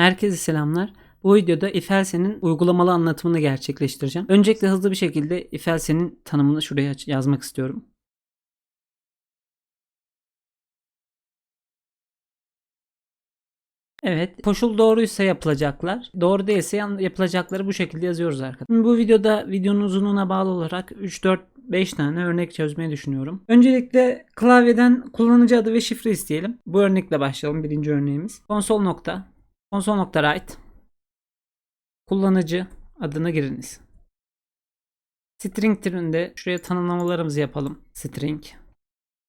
Herkese selamlar. Bu videoda ifelse'nin uygulamalı anlatımını gerçekleştireceğim. Öncelikle hızlı bir şekilde ifelse'nin tanımını şuraya yazmak istiyorum. Evet, koşul doğruysa yapılacaklar, doğru değilse yapılacakları bu şekilde yazıyoruz arkadaşlar. Bu videoda videonun uzunluğuna bağlı olarak 3 4 5 tane örnek çözmeyi düşünüyorum. Öncelikle klavyeden kullanıcı adı ve şifre isteyelim. Bu örnekle başlayalım. Birinci örneğimiz. Konsol nokta. Konsol nokta write. Kullanıcı adını giriniz. String türünde şuraya tanımlamalarımızı yapalım. String.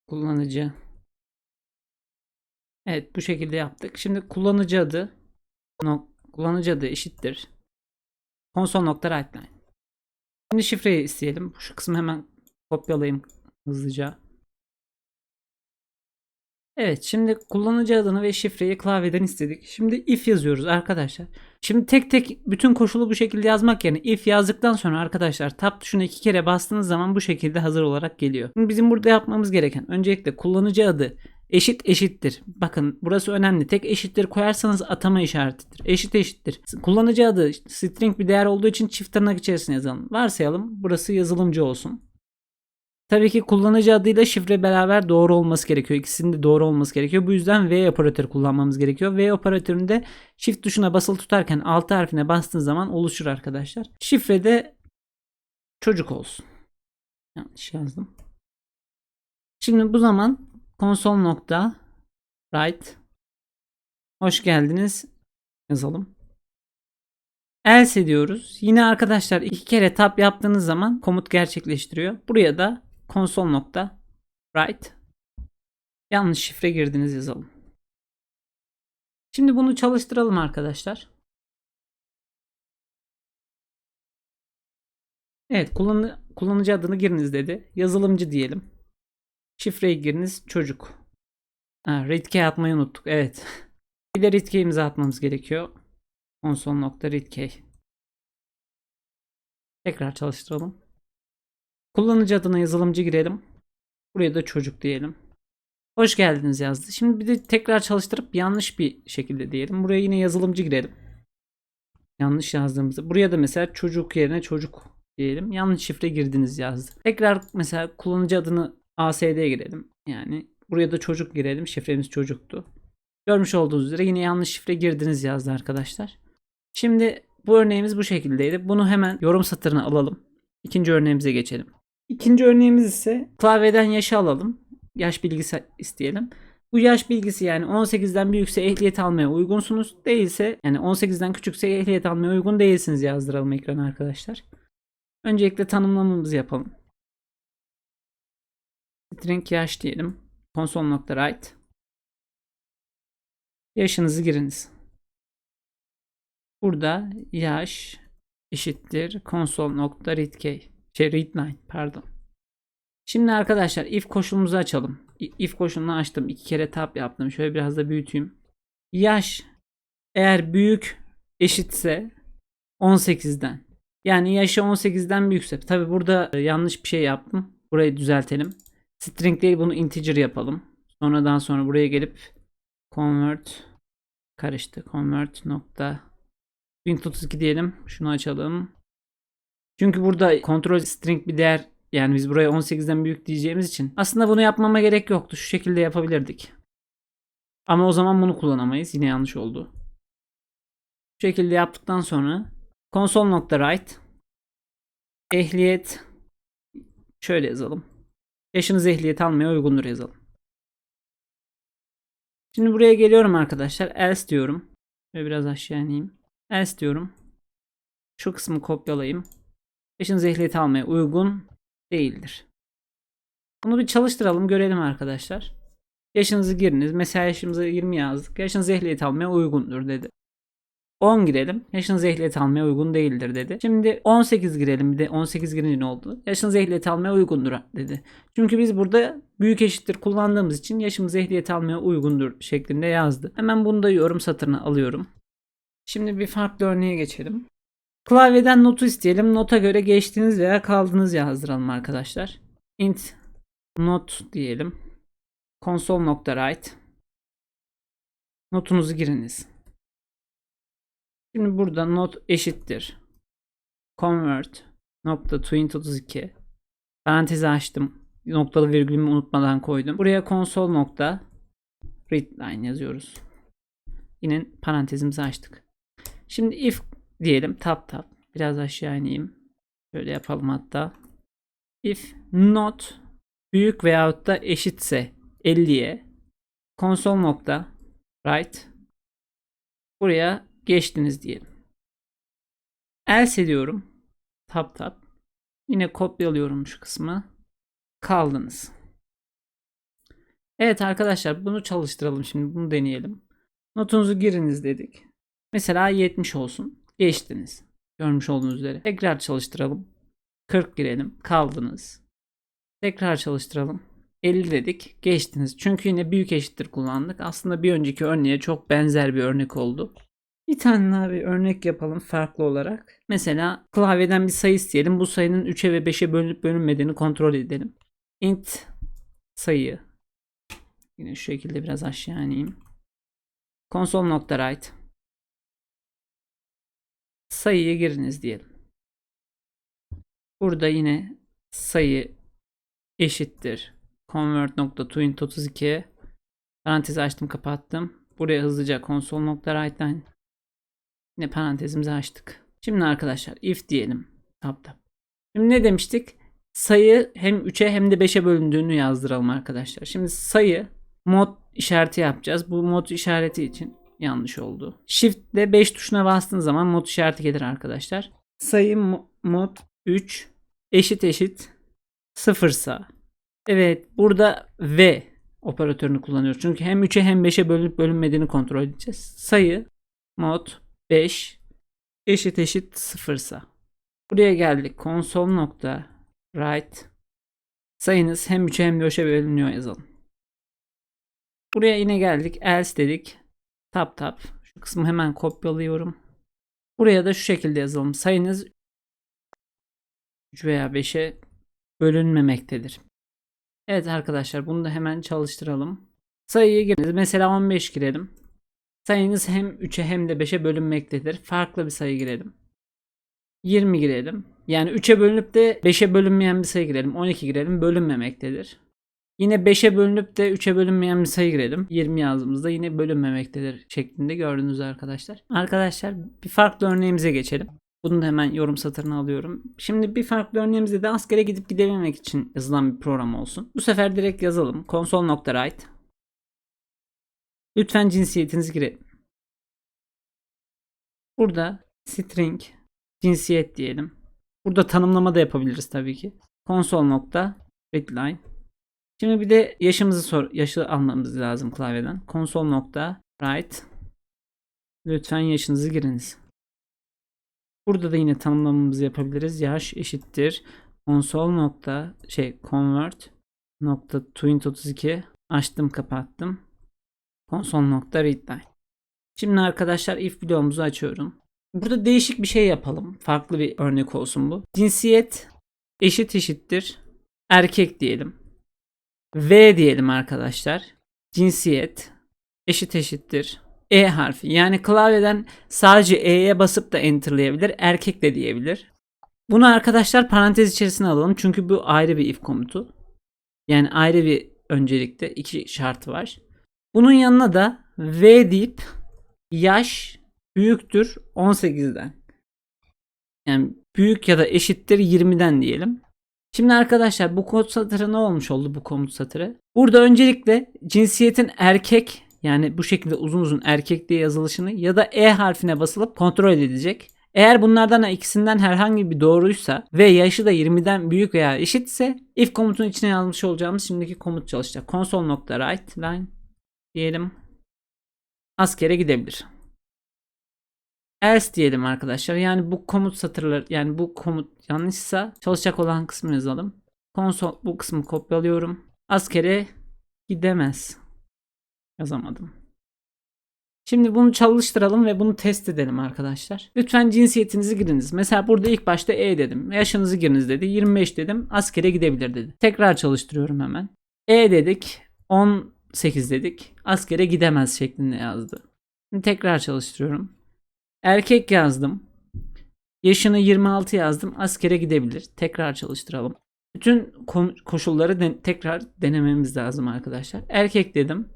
Kullanıcı. Evet bu şekilde yaptık. Şimdi kullanıcı adı kullanıcı adı eşittir. Konsol nokta write line. Şimdi şifreyi isteyelim. Şu kısmı hemen kopyalayayım hızlıca. Evet şimdi kullanıcı adını ve şifreyi klavyeden istedik. Şimdi if yazıyoruz arkadaşlar. Şimdi tek tek bütün koşulu bu şekilde yazmak yerine if yazdıktan sonra arkadaşlar tab tuşuna iki kere bastığınız zaman bu şekilde hazır olarak geliyor. Şimdi bizim burada yapmamız gereken öncelikle kullanıcı adı eşit eşittir. Bakın burası önemli. Tek eşittir koyarsanız atama işaretidir. Eşit eşittir. Kullanıcı adı string bir değer olduğu için çift tırnak içerisine yazalım. Varsayalım burası yazılımcı olsun. Tabii ki kullanıcı adıyla şifre beraber doğru olması gerekiyor. İkisinin de doğru olması gerekiyor. Bu yüzden V operatörü kullanmamız gerekiyor. V operatöründe shift tuşuna basılı tutarken alt harfine bastığınız zaman oluşur arkadaşlar. Şifre de çocuk olsun. Yanlış yazdım. Şimdi bu zaman konsol nokta write hoş geldiniz yazalım. Else diyoruz. Yine arkadaşlar iki kere tab yaptığınız zaman komut gerçekleştiriyor. Buraya da konsol nokta write yanlış şifre girdiniz yazalım. Şimdi bunu çalıştıralım arkadaşlar. Evet kullanı, kullanıcı adını giriniz dedi. Yazılımcı diyelim. Şifreyi giriniz çocuk. Ha, readkey atmayı unuttuk. Evet. Bir de readkey'imizi atmamız gerekiyor. Console.readkey. Tekrar çalıştıralım. Kullanıcı adına yazılımcı girelim. Buraya da çocuk diyelim. Hoş geldiniz yazdı. Şimdi bir de tekrar çalıştırıp yanlış bir şekilde diyelim. Buraya yine yazılımcı girelim. Yanlış yazdığımızda. Buraya da mesela çocuk yerine çocuk diyelim. Yanlış şifre girdiniz yazdı. Tekrar mesela kullanıcı adını ASD'ye girelim. Yani buraya da çocuk girelim. Şifremiz çocuktu. Görmüş olduğunuz üzere yine yanlış şifre girdiniz yazdı arkadaşlar. Şimdi bu örneğimiz bu şekildeydi. Bunu hemen yorum satırına alalım. İkinci örneğimize geçelim. İkinci örneğimiz ise klavyeden yaşı alalım. Yaş bilgisi isteyelim. Bu yaş bilgisi yani 18'den büyükse ehliyet almaya uygunsunuz. Değilse yani 18'den küçükse ehliyet almaya uygun değilsiniz yazdıralım ekrana arkadaşlar. Öncelikle tanımlamamızı yapalım. String yaş diyelim. Console.write Yaşınızı giriniz. Burada yaş eşittir console.readkey şey readline pardon. Şimdi arkadaşlar if koşulumuzu açalım. If koşulunu açtım. iki kere tab yaptım. Şöyle biraz da büyüteyim. Yaş eğer büyük eşitse 18'den. Yani yaşı 18'den büyükse. Tabi burada e, yanlış bir şey yaptım. Burayı düzeltelim. String değil bunu integer yapalım. Sonradan sonra buraya gelip convert karıştı. Convert nokta 1032 diyelim. Şunu açalım. Çünkü burada kontrol string bir değer yani biz buraya 18'den büyük diyeceğimiz için aslında bunu yapmama gerek yoktu. Şu şekilde yapabilirdik. Ama o zaman bunu kullanamayız. Yine yanlış oldu. Şu şekilde yaptıktan sonra console.write ehliyet şöyle yazalım. Yaşınız ehliyet almaya uygundur yazalım. Şimdi buraya geliyorum arkadaşlar. Else diyorum. Ve biraz aşağı ineyim. Else diyorum. Şu kısmı kopyalayayım. Yaşınız ehliyet almaya uygun değildir. Bunu bir çalıştıralım görelim arkadaşlar. Yaşınızı giriniz. Mesela yaşımıza 20 yazdık. Yaşınız ehliyet almaya uygundur dedi. 10 girelim. Yaşınız ehliyet almaya uygun değildir dedi. Şimdi 18 girelim. Bir de 18 girince ne oldu? Yaşınız ehliyet almaya uygundur dedi. Çünkü biz burada büyük eşittir kullandığımız için yaşımız ehliyet almaya uygundur şeklinde yazdı. Hemen bunu da yorum satırına alıyorum. Şimdi bir farklı örneğe geçelim. Klavyeden notu isteyelim. Nota göre geçtiğiniz veya kaldığınız yazdıralım arkadaşlar. int not diyelim. Console.write Notunuzu giriniz. Şimdi burada not eşittir. Convert nokta twin 32 parantezi açtım. Noktalı virgülümü unutmadan koydum. Buraya console nokta readline yazıyoruz. Yine parantezimizi açtık. Şimdi if diyelim tap tap. Biraz aşağı ineyim. Şöyle yapalım hatta. If not büyük veyahut da eşitse 50'ye console nokta write buraya geçtiniz diyelim. Else diyorum. Tap tap. Yine kopyalıyorum şu kısmı. Kaldınız. Evet arkadaşlar bunu çalıştıralım şimdi. Bunu deneyelim. Notunuzu giriniz dedik. Mesela 70 olsun. Geçtiniz. Görmüş olduğunuz üzere. Tekrar çalıştıralım. 40 girelim. Kaldınız. Tekrar çalıştıralım. 50 dedik. Geçtiniz. Çünkü yine büyük eşittir kullandık. Aslında bir önceki örneğe çok benzer bir örnek oldu. Bir tane daha bir örnek yapalım farklı olarak. Mesela klavyeden bir sayı isteyelim. Bu sayının 3'e ve 5'e bölünüp bölünmediğini kontrol edelim. int sayı. Yine şu şekilde biraz aşağı ineyim. Console.write Sayıyı giriniz diyelim. Burada yine sayı eşittir. Convert.toInt32 Parantezi açtım kapattım. Buraya hızlıca console.write'den Yine parantezimizi açtık. Şimdi arkadaşlar if diyelim. Tap tap. Şimdi ne demiştik? Sayı hem 3'e hem de 5'e bölündüğünü yazdıralım arkadaşlar. Şimdi sayı mod işareti yapacağız. Bu mod işareti için yanlış oldu. Shift ile 5 tuşuna bastığınız zaman mod işareti gelir arkadaşlar. Sayı mo- mod 3 eşit eşit 0 sa. Evet burada V operatörünü kullanıyoruz. Çünkü hem 3'e hem 5'e bölünüp bölünmediğini kontrol edeceğiz. Sayı mod 5 eşit eşit 0 sa. Buraya geldik. Console nokta write sayınız hem 3'e hem de 5'e bölünüyor yazalım. Buraya yine geldik. Else dedik. Tap tap. Şu kısmı hemen kopyalıyorum. Buraya da şu şekilde yazalım. Sayınız 3 veya 5'e bölünmemektedir. Evet arkadaşlar bunu da hemen çalıştıralım. Sayıyı giriniz. Mesela 15 girelim. Sayınız hem 3'e hem de 5'e bölünmektedir. Farklı bir sayı girelim. 20 girelim. Yani 3'e bölünüp de 5'e bölünmeyen bir sayı girelim. 12 girelim. Bölünmemektedir. Yine 5'e bölünüp de 3'e bölünmeyen bir sayı girelim. 20 yazdığımızda yine bölünmemektedir şeklinde gördünüz arkadaşlar. Arkadaşlar bir farklı örneğimize geçelim. Bunu da hemen yorum satırına alıyorum. Şimdi bir farklı örneğimizde de askere gidip gidememek için yazılan bir program olsun. Bu sefer direkt yazalım. Console.write Lütfen cinsiyetinizi girelim. Burada string cinsiyet diyelim. Burada tanımlama da yapabiliriz tabii ki. Console nokta readline. Şimdi bir de yaşımızı sor, yaşı almamız lazım klavyeden. Console nokta write. Lütfen yaşınızı giriniz. Burada da yine tanımlamamızı yapabiliriz. Yaş eşittir. Console nokta şey convert nokta twin32 açtım kapattım. Console.readline. Şimdi arkadaşlar if videomuzu açıyorum. Burada değişik bir şey yapalım. Farklı bir örnek olsun bu. Cinsiyet eşit eşittir. Erkek diyelim. V diyelim arkadaşlar. Cinsiyet eşit eşittir. E harfi. Yani klavyeden sadece E'ye basıp da enterlayabilir. Erkek de diyebilir. Bunu arkadaşlar parantez içerisine alalım. Çünkü bu ayrı bir if komutu. Yani ayrı bir öncelikte iki şartı var. Bunun yanına da V deyip yaş büyüktür 18'den. Yani büyük ya da eşittir 20'den diyelim. Şimdi arkadaşlar bu kod satırı ne olmuş oldu bu komut satırı? Burada öncelikle cinsiyetin erkek yani bu şekilde uzun uzun erkek diye yazılışını ya da E harfine basılıp kontrol edilecek. Eğer bunlardan ikisinden herhangi bir doğruysa ve yaşı da 20'den büyük veya eşitse if komutun içine yazmış olacağımız şimdiki komut çalışacak. Console.write line diyelim. Askere gidebilir. Else diyelim arkadaşlar. Yani bu komut satırları yani bu komut yanlışsa çalışacak olan kısmı yazalım. Konsol bu kısmı kopyalıyorum. Askere gidemez. Yazamadım. Şimdi bunu çalıştıralım ve bunu test edelim arkadaşlar. Lütfen cinsiyetinizi giriniz. Mesela burada ilk başta E dedim. Yaşınızı giriniz dedi. 25 dedim. Askere gidebilir dedi. Tekrar çalıştırıyorum hemen. E dedik. 18 dedik. Askere gidemez şeklinde yazdı. Şimdi tekrar çalıştırıyorum. Erkek yazdım. Yaşını 26 yazdım. Askere gidebilir. Tekrar çalıştıralım. Bütün ko- koşulları den- tekrar denememiz lazım arkadaşlar. Erkek dedim.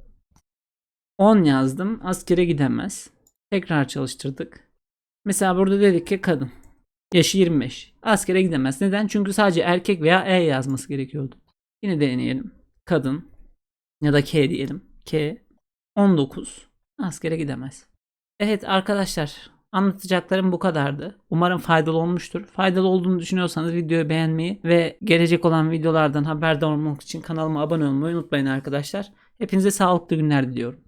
10 yazdım. Askere gidemez. Tekrar çalıştırdık. Mesela burada dedik ki kadın. Yaşı 25. Askere gidemez. Neden? Çünkü sadece erkek veya E yazması gerekiyordu. Yine deneyelim. Kadın ya da K diyelim. K 19. Askere gidemez. Evet arkadaşlar anlatacaklarım bu kadardı. Umarım faydalı olmuştur. Faydalı olduğunu düşünüyorsanız videoyu beğenmeyi ve gelecek olan videolardan haberdar olmak için kanalıma abone olmayı unutmayın arkadaşlar. Hepinize sağlıklı günler diliyorum.